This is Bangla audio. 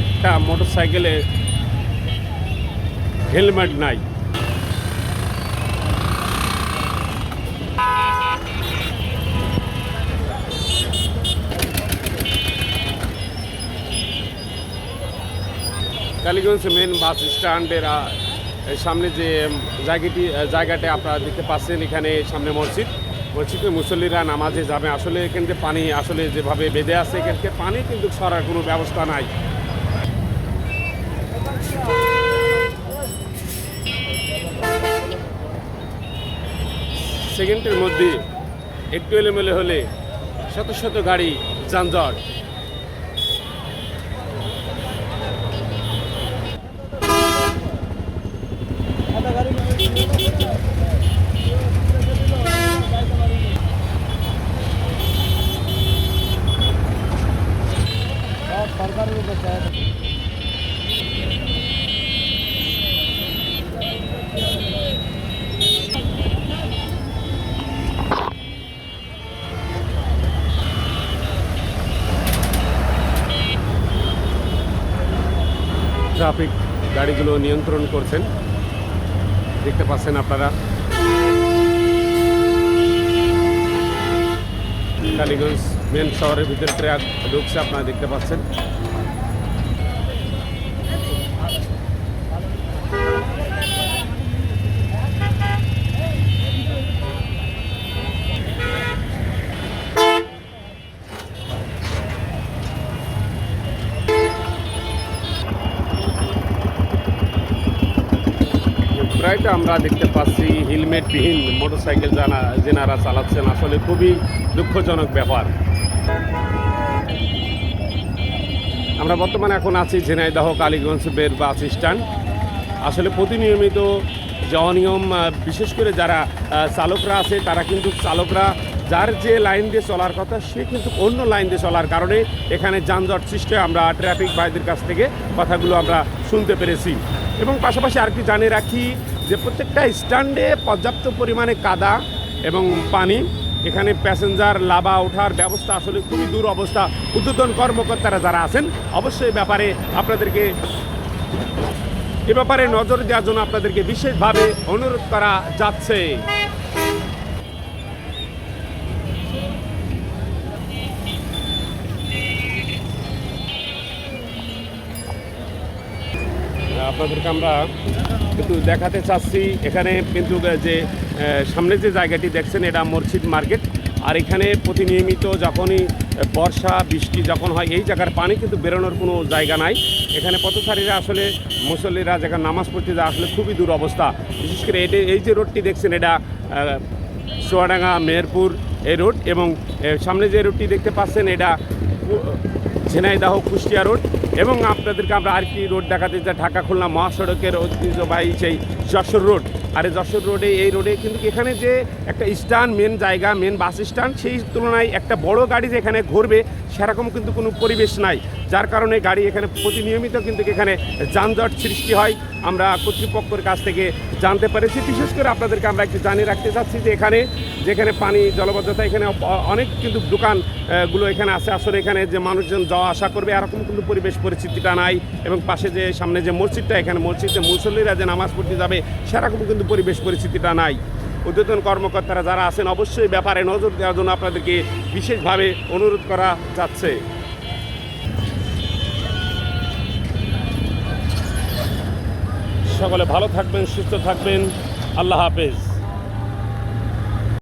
একটা মোটর সাইকেলে হেলমেট নাই। কালীগঞ্জ মেন বাস স্ট্যান্ডের সামনে যে জায়গাটি জায়গাটা আপনারা দেখতে পাচ্ছেন, এখানে সামনে মসজিদ। মসজিদে মুসল্লিরা নামাজে যাবে। আসলে এখান থেকে পানি আসলে যেভাবে বেঁধে আছে, এখান থেকে পানি কিন্তু সরার কোনো ব্যবস্থা নাই। সেকেন্ডের মধ্যে একটু এলোমেলো হলে শত শত গাড়ি যানজট। ট্রাফিক গাড়িগুলো নিয়ন্ত্রণ করছেন। দেখতে পাচ্ছেন আপনারা। কালীগঞ্জ মেন শহরের ভিতরে ট্র্যাক ঢুকছে, আপনারা দেখতে পাচ্ছেন। প্রায়টা আমরা দেখতে পাচ্ছি হেলমেটবিহীন মোটরসাইকেল জানা যেনারা চালাচ্ছেন। আসলে খুবই দুঃখজনক ব্যাপার। আমরা বর্তমানে এখন আছি ঝিনাইদহ, কালীগঞ্জ, বের বাস স্ট্যান্ড। আসলে প্রতিনিয়মিত যে অনিয়ম বিশেষ করে যারা চালকরা আছে, তারা কিন্তু চালকরা যার যে লাইন দিয়ে চলার কথা, সে কিন্তু অন্য লাইন দিয়ে চলার কারণে এখানে যানজট সৃষ্টি আমরা ট্রাফিক ভাইদের কাছ থেকে কথাগুলো আমরা শুনতে পেরেছি। এবং পাশাপাশি আর কি জানিয়ে রাখি যে প্রত্যেকটা স্ট্যান্ডে পর্যাপ্ত পরিমাণে কাদা এবং পানি, এখানে প্যাসেঞ্জার লাভা ওঠার ব্যবস্থা আসলে খুবই দূর অবস্থা। উদ্বোধন কর্মকর্তারা যারা আছেন, অবশ্যই ব্যাপারে আপনাদেরকে এ ব্যাপারে নজর দেওয়ার জন্য আপনাদেরকে বিশেষভাবে অনুরোধ করা যাচ্ছে। আপনাদেরকে আমরা কিন্তু দেখাতে চাচ্ছি এখানে কিন্তু যে সামনে যে জায়গাটি দেখছেন, এটা মসজিদ মার্কেট। আর এখানে প্রতিনিয়মিত যখনই বর্ষা, বৃষ্টি যখন হয়, এই জায়গার পানি কিন্তু বেরোনোর কোনো জায়গা নাই। এখানে পথচারীরা আসলে, মুসল্লিরা যেখানে নামাজ পড়তে যায়, আসলে খুবই দূর অবস্থা। বিশেষ করে এটি, এই যে রোডটি দেখছেন, এটা সোয়াডাঙ্গা মেহেরপুর, এই রোড এবং সামনে যে রোডটি দেখতে পাচ্ছেন, এটা ঝিনাইদহ কুষ্টিয়া রোড এবং আপনাদেরকে আমরা আর কি রোড দেখাতে চাই, ঢাকা, খুলনা, মহাসড়কের ঐতিহ্যবাহী সেই যশোর রোড। আর এই যশোর রোডে, এই রোডে কিন্তু এখানে যে একটা স্ট্যান্ড মেন জায়গা মেন বাস স্ট্যান্ড সেই তুলনায় একটা বড় গাড়ি যে এখানে ঘুরবে সেরকম কিন্তু কোনো পরিবেশ নাই। যার কারণে গাড়ি এখানে প্রতিনিয়মিত কিন্তু এখানে যানজট সৃষ্টি হয়। আমরা কর্তৃপক্ষের কাছ থেকে জানতে পেরেছি। বিশেষ করে আপনাদেরকে আমরা একটু জানিয়ে রাখতে চাচ্ছি যে এখানে যেখানে পানি জলবদ্ধতা এখানে অনেক কিন্তু দোকান আহ, গুলো এখানে আছে। আসলে এখানে যে মানুষজন যাওয়া আসা করবে এরকম কিন্তু পরিবেশ পরিস্থিতিটা নাই এবং পাশে যে সামনে যে মসজিদটা এখানে মসজিদে মুসল্লিরা যে নামাজ পড়তে যাবে সেরকম কিন্তু পরিবেশ পরিস্থিতিটা নাই। উদ্বোধন কর্মকর্তারা যারা আছেন, অবশ্যই ব্যাপারে নজর দেওয়ার জন্য আপনাদেরকে বিশেষভাবে অনুরোধ করা যাচ্ছে। সকলে ভালো থাকবেন, সুস্থ থাকবেন। আল্লাহ হাফেজ।